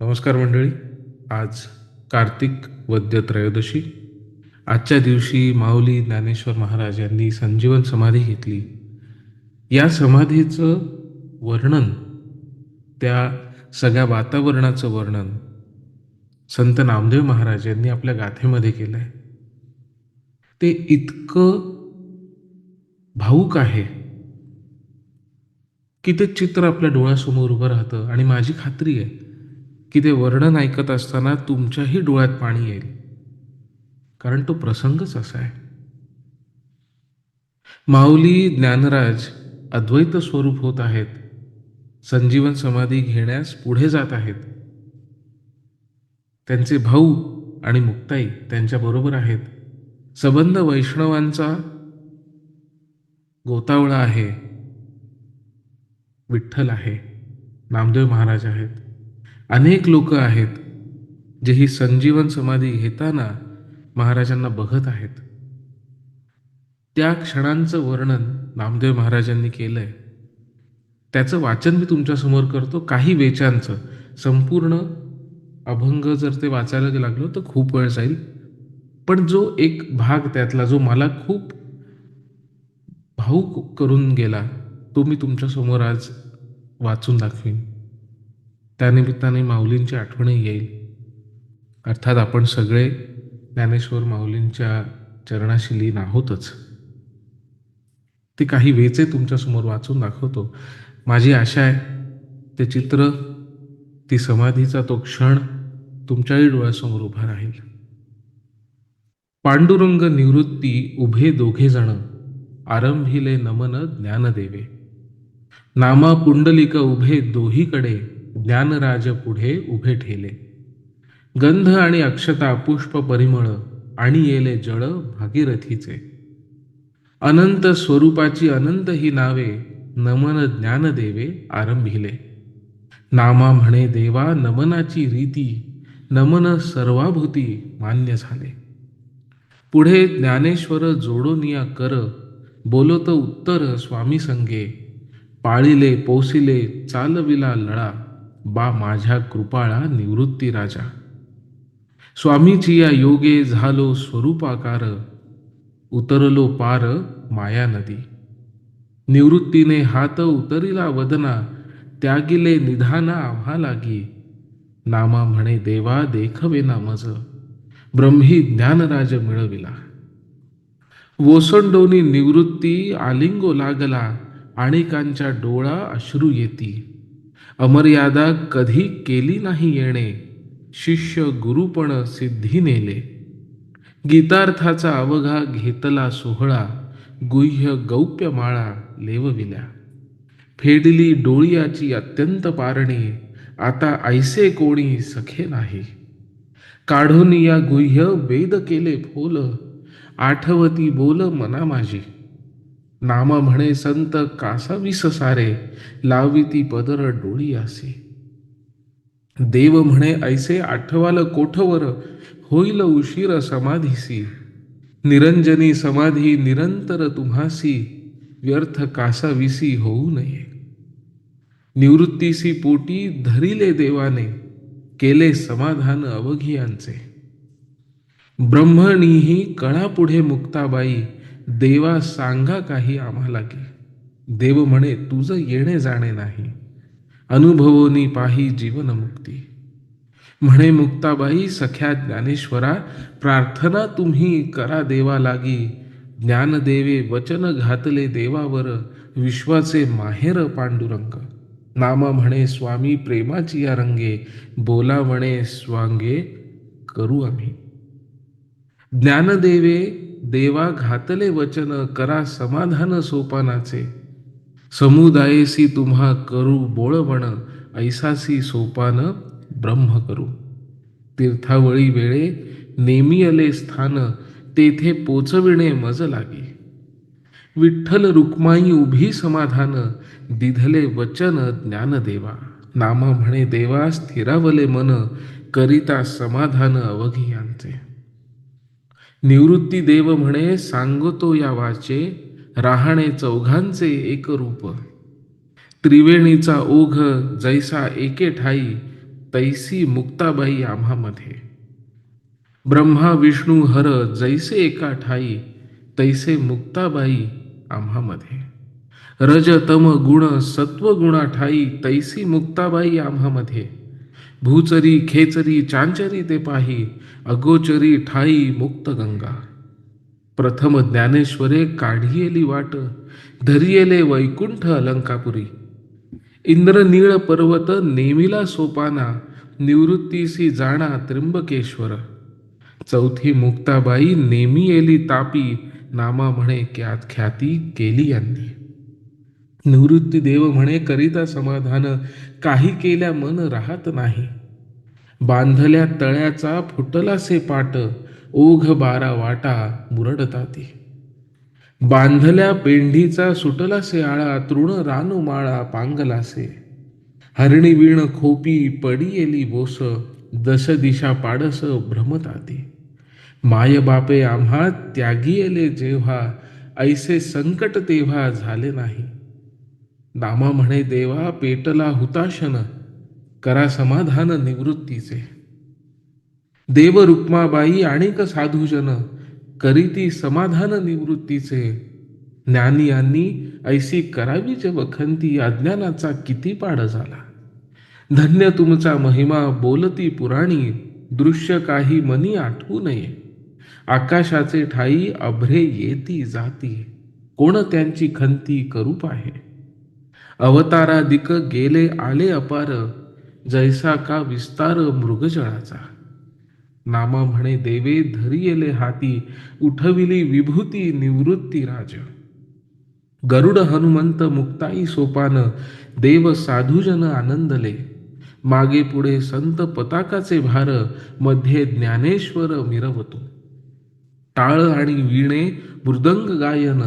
नमस्कार मंडळी. आज कार्तिक वद्य त्रयोदशी. आजच्या दिवशी माऊली ज्ञानेश्वर महाराज यांनी संजीवन समाधी घेतली. या समाधीचं वर्णन त्या सगळ्या वातावरणाचं वर्णन संत नामदेव महाराज यांनी आपल्या गाथेमध्ये केलं आहे ते इतकं भाऊक आहे की ते चित्र आपल्या डोळ्यासमोर उभं राहतं आणि माझी खात्री आहे की ते वर्णन ऐकत असताना तुमच्याही डोळ्यात पाणी येईल. कारण तो प्रसंगच असा आहे. माऊली ज्ञानराज अद्वैत स्वरूप होत आहेत. संजीवन समाधी घेण्यास पुढे जात आहेत. त्यांचे भाऊ आणि मुक्ताई त्यांच्याबरोबर आहेत. सबंध वैष्णवांचा गोतावळा आहे. विठ्ठल आहे. नामदेव महाराज आहेत. अनेक लोक आहेत जे ही संजीवन समाधी घेताना महाराजांना बघत आहेत. त्या क्षणांचं वर्णन नामदेव महाराजांनी केलं आहे त्याचं वाचन मी तुमच्यासमोर करतो. काही वेचांचं. संपूर्ण अभंग जर ते वाचायला लागलो तर खूप वेळ जाईल. पण जो एक भाग त्यातला जो मला खूप भाऊक करून गेला तो मी तुमच्यासमोर आज वाचून दाखवीन. त्यानिमित्ताने माऊलींची आठवणही येईल. अर्थात आपण सगळे ज्ञानेश्वर माऊलींच्या चरणाशी लीन आहोतच ते काही वेचे तुमच्यासमोर वाचून दाखवतो. माझी आशा आहे ते चित्र ती समाधीचा तो क्षण तुमच्याही डोळ्यासमोर उभा राहील. पांडुरंग निवृत्ती उभे दोघे जण आरंभिले नमन ज्ञानदेवे. नामा पुंडलिक उभे दोहीकडे ज्ञानराज पुढे उभे ठेले. गंध आणि अक्षता पुष्प परिमळ आणि येले जळ भागीरथीचे. अनंत स्वरूपाची अनंत ही नावे नमन ज्ञानदेवे आरंभिले. नामा म्हणे देवा नमनाची रीती नमन सर्वाभूती मान्य झाले. पुढे ज्ञानेश्वर जोडोनिया कर बोलत उत्तर स्वामी संगे. पाळिले पोसिले चालविला लळा बा माझ्या कृपाळा निवृत्ती राजा. स्वामीची या योगे झालो स्वरूपाकार उतरलो पार माया नदी. निवृत्तीने हात उतरिला वदना त्यागिले निधाना आम्हा लागी. नामा म्हणे देवा देखवेना नामज ब्रह्मी ज्ञानराज मिळविला. वोसंडोनी निवृत्ती आलिंगो लागला आणिकांच्या डोळा अश्रू येती. अमर्यादा कधी केली नाही येणे? शिष्य गुरुपण सिद्धी नेले. गीतार्थाचा अवघा घेतला सोहळा गुह्य गौप्य माळा लेवविल्या. फेडली डोळियाची अत्यंत पारणी आता ऐसे कोणी सखे नाही. काढून या गुह्य वेद केले फोल आठवती बोल मना माझी नाम म्हणे संत कासावीस सारे लाविती पदर डोळी असे देव म्हणे ऐसे आठवाल कोठवर होईल उशीर समाधीसी. निरंजनी समाधी निरंतर तुम्हासी व्यर्थ कासाविसी होऊ नये. निवृत्तीसी पोटी धरिले देवाने केले समाधान अवघियांचे. ब्रह्मणीही कळापुढे मुक्ताबाई देवा सांगा काही आम्हाला की. देव म्हणे तुझं येणे जाणे नाही. अनुभवोनी पाही जीवनमुक्ती. म्हणे मुक्ताबाई सख्या ज्ञानेश्वरा प्रार्थना तुम्ही करा देवा लागी. ज्ञानदेवे वचन घातले देवावर विश्वाचे माहेर पांडुरंग. नामा म्हणे स्वामी प्रेमाची या रंगे बोला म्हणे स्वांगे करू आम्ही. ज्ञानदेवे देवा घातले वचन करा समाधान सोपानाचे. समुदायसी तुम्हा करू बोळवण ऐसासी सोपान ब्रह्म करू. तीर्थावळी वेळे नेमियले स्थान तेथे पोचविणे मज लागे. विठ्ठल रुक्माई उभी समाधान दिधले वचन ज्ञानदेवा नामा म्हणे देवा स्थिरावले मन करिता समाधान अवघी यांचे निवृत्ती देव म्हणे सांगतो या वाचे राहणे चौघांचे एक रूप. त्रिवेणीचा ओघ जैसा एके ठाई तैसी मुक्ताबाई आम्हामध्ये. ब्रह्मा विष्णू हर जैसे एका ठाई तैसे मुक्ताबाई आम्हामध्ये. रज तम गुण सत्वगुणा ठाई तैसी मुक्ताबाई आम्हामध्ये. भूचरी खेचरी चांचरी ते पाही अगोचरी ठाई मुक्त गंगा. प्रथम ज्ञानेश्वरे काढियेली वाट धरियेले वैकुंठ अलंकापुरी. इंद्र नीळ पर्वत नेमिला सोपाना निवृत्तीसी जाणा त्र्यंबकेश्वर. चौथी मुक्ताबाई नेमी एली तापी नामा म्हणे क्यात ख्याती केली यांनी. निवृत्ती देव म्हणे करिता समाधान काही केल्या मन राहत नाही. बांधल्या तळ्याचा फुटलासे पाट ओघ बारा वाटा मुरडताती. बांधल्या पेंढीचा सुटलासे आळा तृण रानू माळा पांगलासे. हरणी वीण खोपी पडी येली बोस दश दिशा पाडस भ्रमताती. माय बापे आम्हा त्यागी येले जेव्हा ऐसे संकट तेव्हा झाले नाही. नामा म्हणे देवा पेटला हुताशन करा समाधान निवृत्तीचे. देव रुक्माबाई आणिक साधूजन करीती समाधान निवृत्तीचे. ज्ञानी यांनी ऐसी करावी जे वखंती अज्ञानाचा किती पाड झाला. धन्य तुमचा महिमा बोलती पुराणी दृश्य काही मनी आठवू नये. आकाशाचे ठाई अभ्रे येती जाती. कोण त्यांची खंती करू पाहे? अवतारादिक गेले आले अपार जैसा का विस्तार मृगजळाचा नामा म्हणे देवे धरियेले हाती उठविली विभूती निवृत्ती राज. गरुड हनुमंत मुक्ताई सोपान देव साधुजन आनंदले. मागे पुढे संत पताकाचे भारमध्ये ज्ञानेश्वर मिरवतो. टाळ आणि वीणे मृदंग गायन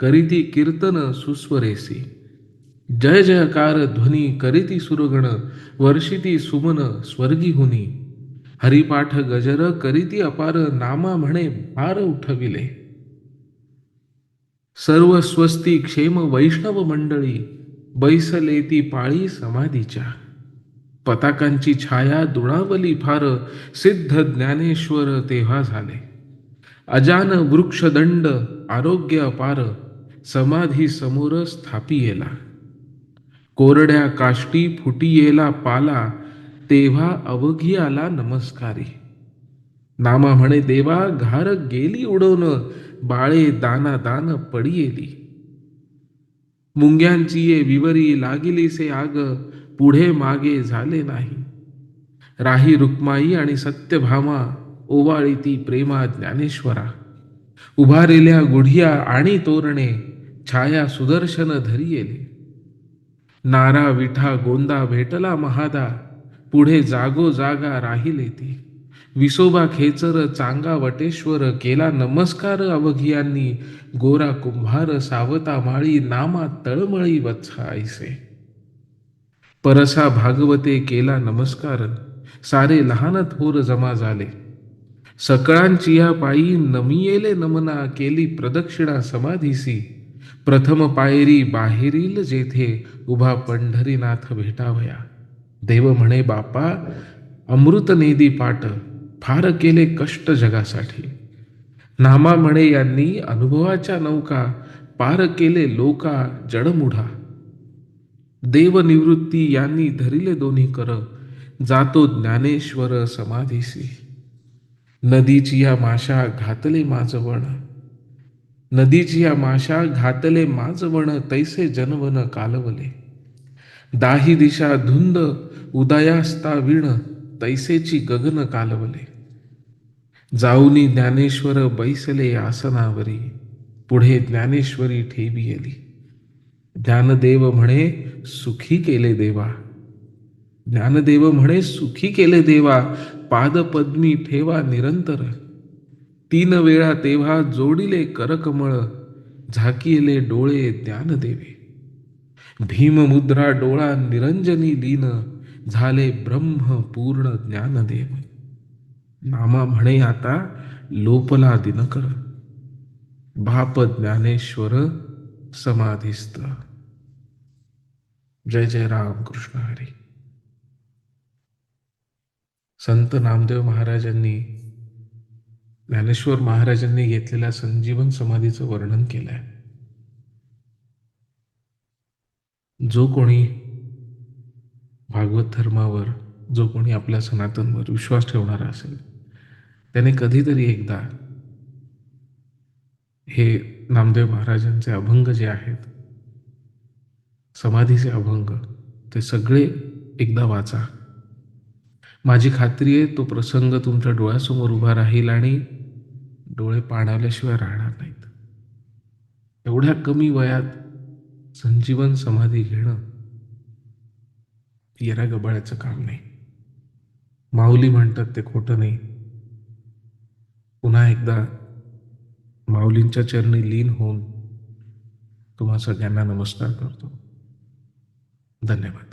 करीती कीर्तन सुस्वरेसी. जय जयकार ध्वनी करीती सुरगण वर्षिती सुमन स्वर्गी हुनी. हरिपाठ गजर करीती अपार नामा म्हणे भार उठविले. सर्व स्वस्ती क्षेम वैष्णव मंडळी बैसलेती पाळी समाधीच्या. पताकांची छाया दुणावली फार सिद्ध ज्ञानेश्वर तेव्हा झाले. अजान वृक्षदंड आरोग्य अपार समाधी समोर स्थापियेला. कोरड्या काष्टी फुटियेला पाला तेव्हा अवघी आला नमस्कारी. नामा म्हणे देवा घार गेली उडवून बाळे दाना दान पडियेली. मुंग्यांची ये विवरी लागिलीसे आग पुढे मागे झाले नाही. राही रुक्माई आणि सत्यभामा ओवाळी ती प्रेमा ज्ञानेश्वरा. उभारेल्या गुढिया आणि तोरणे छाया सुदर्शन धरियेले. नारा विठा गोंदा भेटला महादा. पुढे जागो जागा राहिले ती. विसोबा खेचर चांगा वटेश्वर केला नमस्कार अवघियांनी. गोरा कुंभार सावता माळी नामा तळमळी वत्सा ऐसे परसा भागवते केला नमस्कार. सारे लहान थोर जमा झाले. सकळांची या पायी नमियेले नमना केली प्रदक्षिणा समाधीसी. प्रथम पायरी बाहेरील जेथे उभा पंढरीनाथ भेटावया. देव म्हणे बापा अमृत नेदी पाट फार केले कष्ट जगासाठी. नामा म्हणे यांनी अनुभवाच्या नौका पार केले लोका जडमुढा. देवनिवृत्ती यांनी धरिले दोन्ही कर जातो ज्ञानेश्वर समाधीसी नदीची या माशा घातले माझवण नदीची या माशा घातले माजवण तैसे जनवन कालवले. दाही दिशा धुंद उदयास्ता विण तैसेची गगन कालवले. जाऊनी ज्ञानेश्वर बैसले आसनावरी पुढे ज्ञानेश्वरी ठेवी आली ज्ञानदेव म्हणे सुखी केले देवा. ज्ञानदेव म्हणे सुखी केले देवा पादपद्मी ठेवा निरंतर. तीन वेळा तेव्हा जोडिले करकमळ झाकिले डोळे ज्ञानदेवे भीममुद्रा डोळा निरंजनी लीन झाले ब्रह्म पूर्ण ज्ञानदेव नामा म्हणे आता लोपला दिनकर बाप ज्ञानेश्वर समाधिस्थ. जय जय राम कृष्ण हरी. संत नामदेव महाराजांनी ज्ञानेश्वर महाराजांनी घेतलेल्या संजीवन समाधीचं वर्णन केलं आहे जो कोणी भागवत धर्मावर जो कोणी आपल्या सनातनवर विश्वास ठेवणारा असेल त्याने कधीतरी एकदा हे नामदेव महाराजांचे अभंग जे आहेत समाधीचे अभंग ते सगळे एकदा वाचा. माझी खात्री आहे तो प्रसंग तुमच्या डोळ्यासमोर उभा राहील आणि डोळे पाणावल्याशिवाय राहणार नाहीत. एवढ्या कमी वयात संजीवन समाधी घेणं येरा गबाळ्याचं काम नाही. माऊली म्हणतात ते खोटं नाही. पुन्हा एकदा माऊलींच्या चरणी लीन होऊन तुम्हा सगळ्यांना नमस्कार करतो. धन्यवाद.